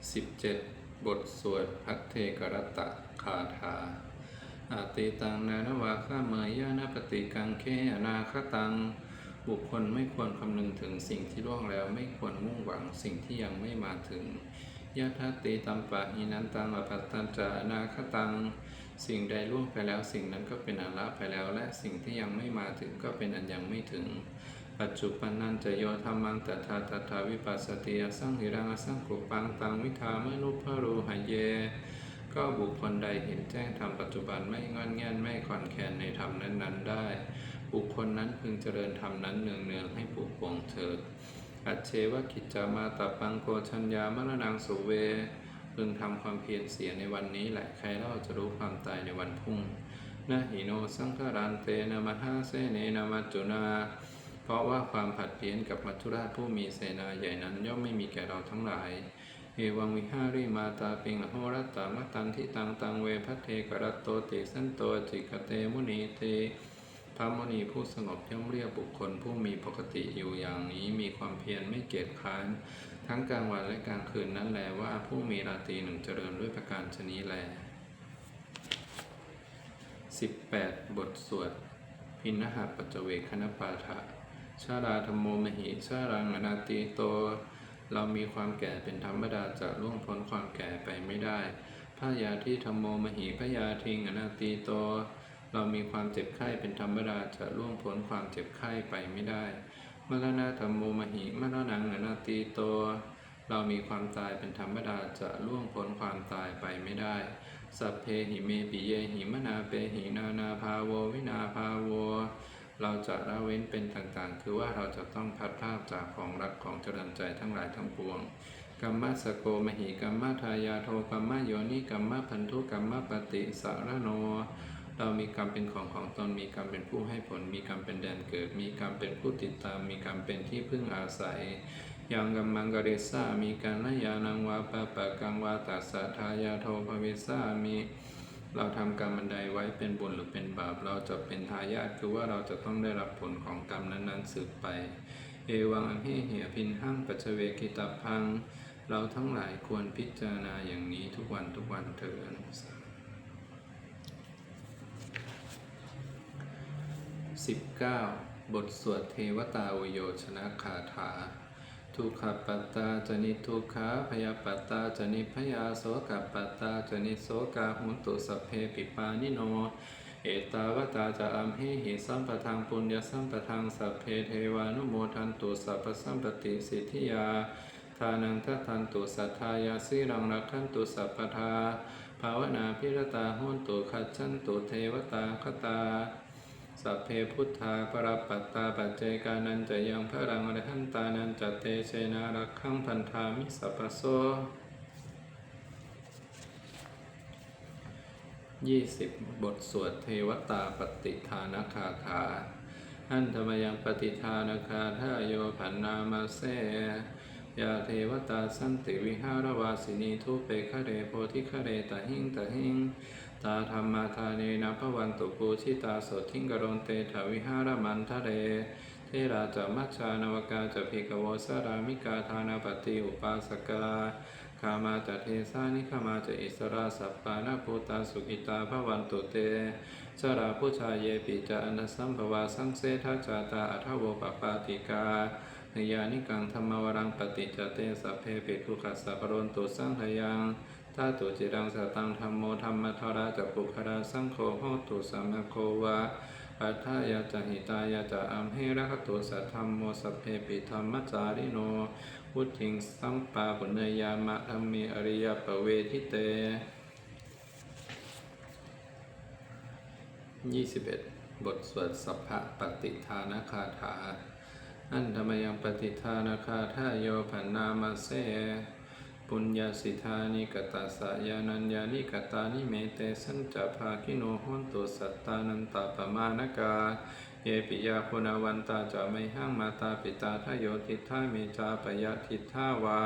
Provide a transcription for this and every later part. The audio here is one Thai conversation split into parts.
17 บทสวดพัทเทกรตะคาถาอาติตังนานวาข้าเมยยานาปฏิกังเคอนาคตัง บุคคลไม่ควรคำนึงถึงสิ่งที่ล่วงแล้วไม่ควรมุ่งหวังสิ่งที่ยังไม่มาถึงยะทัตติตัมปะหินันตังอภัตตัญจานาคตัง สิ่งใดล่วงไปแล้วสิ่งนั้นก็เป็นอันละไปแล้ว และสิ่งที่ยังไม่มาถึงก็เป็นอันยังไม่ถึง ปัจจุปันนันจะโยธรรมังตถาตถาวิปัสสติอสังหิรังอสังกุปังตังวิธามนุพรูหายเย ก็บุคคลใดเห็นแจ้งธรรมปัจจุบันไม่งอนแงนไม่คลอนแคนในธรรมนั้นๆได้ บุคคลนั้นพึงเจริญธรรมนั้นเนืองๆให้ปลูกปวงเถิด อัจเชวกิจจามาตปังโกชัญญามรณังสุเว พึงทำความเพียรเสียในวันนี้แหละใครเล่าจะรู้ความตายในวันพรุ่งนะหิโนสังฆรันเตนะมหาเสเนนะมัจจุนา เพราะว่าความผัดเพี้ยนกับมัจจุราชผู้มีเสนาใหญ่นั้นย่อมไม่มีแก่เราทั้งหลายเอวังวิหาริมาตาปิงอโหรัตตามตันทิตังตังเวพัเทกรัตโตติสันโตจิกเตมุนีเตพระมุนีผู้สงบย่อมเรียกบุคคลผู้มีปกติอยู่อย่างนี้มีความเพียรไม่เกียจคร้านทั้งกลางวันและกลางคืนนั้นแลว่าผู้มีราตรีหนึ่งเจริญด้วยประการชนี้แล 18 บทสวด พินหะปัจเจเวคณปาฐะ ชาราธรรมโมมหิชารังอนาติโต เรามีความแก่เป็นธรรมดาจะล่วงพ้นความแก่ไปไม่ได้พระยาที่ธรรมโมมหิพระยาทิงอนาติโต เรามีความเจ็บไข้เป็นธรรมดาจะล่วงพ้นความเจ็บไข้ไปไม่ได้มรณะธรรมโมมหิมรณังอนาติโต เรามีความตายเป็นธรรมดาจะล่วงพ้นความตายไปไม่ได้ สัพเพหิเมปิเยหิมนาเปหินานาภาโววินาภาโว เราจะละเว้นเป็นต่างๆ คือว่าเราจะต้องพัดภาพจากของรักของเจริญใจทั้งหลายทั้งปวงกัมมสโกมหิกัมมทายาโทกัมมะโยนิกัมมะพันธุกัมมะปฏิสารโน เรามีกรรมเป็นของของตนมีกรรมเป็นผู้ให้ผล มีกรรมเป็นแดนเกิด มีกรรมเป็นผู้ติดตาม มีกรรมเป็นที่พึ่งอาศัยยังกัมมังกริสามีการนยานังวาปะปะกังวาตัสสะทายาโทภวิสามี เราทำกรรมอันใดไว้เป็นบุญหรือเป็นบาป เราจะเป็นทายาทคือว่าเราจะต้องได้รับผลของกรรมนั้นๆสืบไป เอวังอภิเหียพินหั่งปัจเจเวกิตาพัง เราทั้งหลายควรพิจารณาอย่างนี้ทุกวันทุกวันเถิด19บทสวดเทวตาอโยชนะคาถา ทุกขปัตตาจนิทุกขาพยาปัตตาจนิพยาโสกปัตตาจนิโสกาหุนตุสเพปิปานิโน เอตาวตาจะอัมหิหิสัมปทังปุญญสัมปทังสัพเพเทวานุโมทันตุสัพพสัมปติสิทธิยาทานังทัทันตุสัทธายาสิรังรักขันตุสัพพทาภาวนาพิรตาหุนตุขัจฉันตุเทวตาคตา สัพเพพุทธาปรับปัตตาปัจเจกานันจะยังพระรังอรหันตานันจะเตเชนารักขังพันธามิสัพพโสยี่สิบบทสวดเทวตาปฏิทานคาถาอันธรรมยังปฏิทานคาทาโยผันนามาเสยาเทวตาสันติวิหารวาสินีทุเปคะเรโพธิคะเรตหิงตหิง ตาธรรมาทาเนนะพวันตุปูชิตาโสทิงกรณเตถาวิหารมันทะเรเทราจะมัชชานวกาจะภิกวสรามิกาทานาปฏิอุปาสกาคามาจะเทสานิขามาจะอิสราสัปปานาภูตาสุกิตาพวันตุเตชราผู้ชายเยปิจาอนัสัมภวาสังเสทัจาตาอัทโวปปาติกานยานิกังธรรมวรังปฏิจเตสัพเพปิทุขัสสะปรนตุสังขยัง ทาตุจิรังสตังธรรมโมธรรมทราจักปุคราสังโฆโหตุสัมมโควาปัฏฐายาจหิตายาจะอัมเหระคตุสัทธรรมโมสัพเพปิธรรมจาริโนวุทิงสัมปาปุณยามะธรรมีอริยปเวทิเต21บทสวดสัพพะปฏิทานคาถาอันธรรมยังปฏิทานคาทาโยผันนามาเส ปุญญาสิทานิกตาสายานัญญานิกตานิเมเตสัญจภาคิโนหนตุสัตตานันตาปมานกา เยปิยาคุณวันตาจะไม่ห้างมาตาปิตาทโยทิทาเมจาปยทิทาวา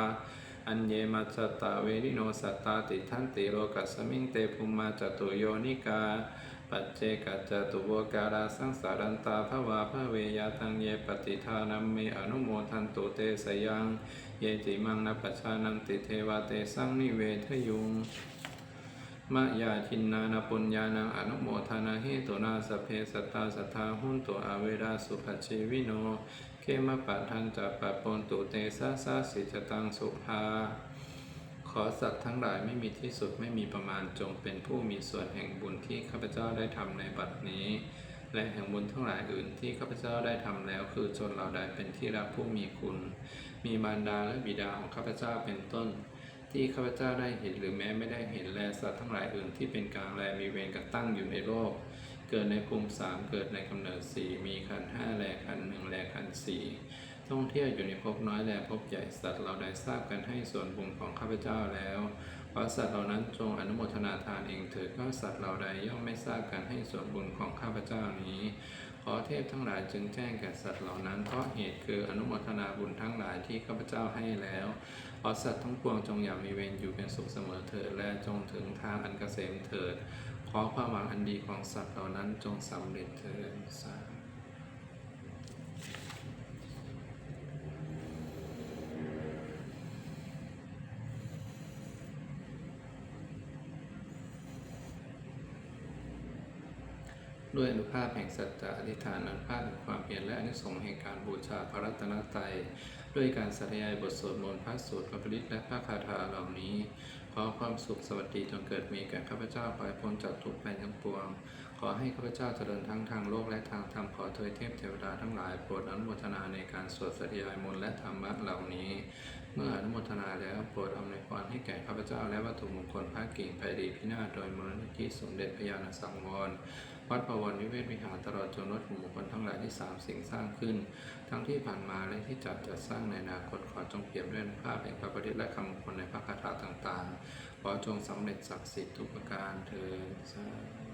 อันเยมัสตาเวริโนสัตตาติทันติโลกัสมิงเตภุมมาจตุโยนิกา ปัจเจกัจตุโวการาสังสารันตาภวาภเวยาตังเยปฏิทานัมเมอนุโมทันตุเตสยัง ยติมังนัปปชานันติเทวาเตสังนิเวทยุงมะยาทินนานาปุญญานังอนุโมทนาเหตุนาสเพสัตตาสัทธาหุนตุอเวราสุขชีวิโน เขมะปะทันจะปะปนตุเตสะสะสิจตังสุภา ขอสัตว์ทั้งหลายไม่มีที่สุดไม่มีประมาณจงเป็นผู้มีส่วนแห่งบุญที่ข้าพเจ้าได้ทำในบัดนี้ และแห่งบุญทั้งหลายอื่นที่ข้าพเจ้าได้ทำแล้ว คือจนเราได้เป็นที่รักผู้มีคุณ มีมารดาและบิดาของข้าพเจ้าเป็นต้น ที่ข้าพเจ้าได้เห็นหรือแม้ไม่ได้เห็นแลสัตว์ทั้งหลายอื่นที่เป็นกลางแลมีเวรกระตั้งอยู่ในโลก เกิดในภูมิสามเกิดในกำเนิดสี่มีขันห้าแลขันหนึ่งแลขันสี่ท่องเที่ยวอยู่ในภพน้อยแลภพใหญ่สัตว์เราได้ทราบกันให้ส่วนบุญของข้าพเจ้าแล้ว ขอสัตว์เหล่านั้นจงอนุโมทนาทานเองเถิดก็สัตว์เหล่าใดย่อมไม่ทราบกันให้ส่วนบุญของข้าพเจ้านี้ ขอเทพทั้งหลายจึงแจ้งแก่สัตว์เหล่านั้นเพราะเหตุคืออนุโมทนาบุญทั้งหลายที่ข้าพเจ้าให้แล้ว ขอสัตว์ทั้งปวงจงอย่ามีเวรอยู่เป็นสุขเสมอเถิดและจงถึงทางอันเกษมเถิด ขอความหวังอันดีของสัตว์เหล่านั้นจงสำเร็จเถิดสาธุ ด้วยอนุภาพแห่งสัจจะอธิษฐานอนุภาพแห่งความเพียรและอนิสงส์แห่งการบูชาพระรัตนตรัยด้วยการสาธยายบทสวดมนต์พระสูตรพระปริตและพระคาถาเหล่านี้ขอความสุขสวัสดีจงเกิดมีแก่ข้าพเจ้าไปพ้นจากทุกข์ภัยทั้งปวง อให้ข้าพเจ้าเจริญทั้งทางโลกและทางธรรมขอเทยเทพเทวดาทั้งหลายโปรดอนุโมทนาในการสวดสาธยายมนต์และธรรมะเหล่านี้ เมื่ออนุโมทนาแล้วโปรดอำนวยพรให้แก่ข้าพเจ้าและวัตถุมงคลพระกิ่งไพรีพินาศโดยมูลนิธิสมเด็จพระญาณสังวรวัดประวันวิเวศวิหารตลอดจนวัตถุมงคลทั้งหลายที่สามสิ่งสร้างขึ้น ทั้งที่ผ่านมาและที่จัดจัดสร้างในอนาคตขอจงเปี่ยมด้วยภาพแห่งพระปฏิและคำมงคลในพระคาถาต่างๆ ขอจงสำเร็จศักดิ์สิทธิ์ทุกประการเถิดสาธุ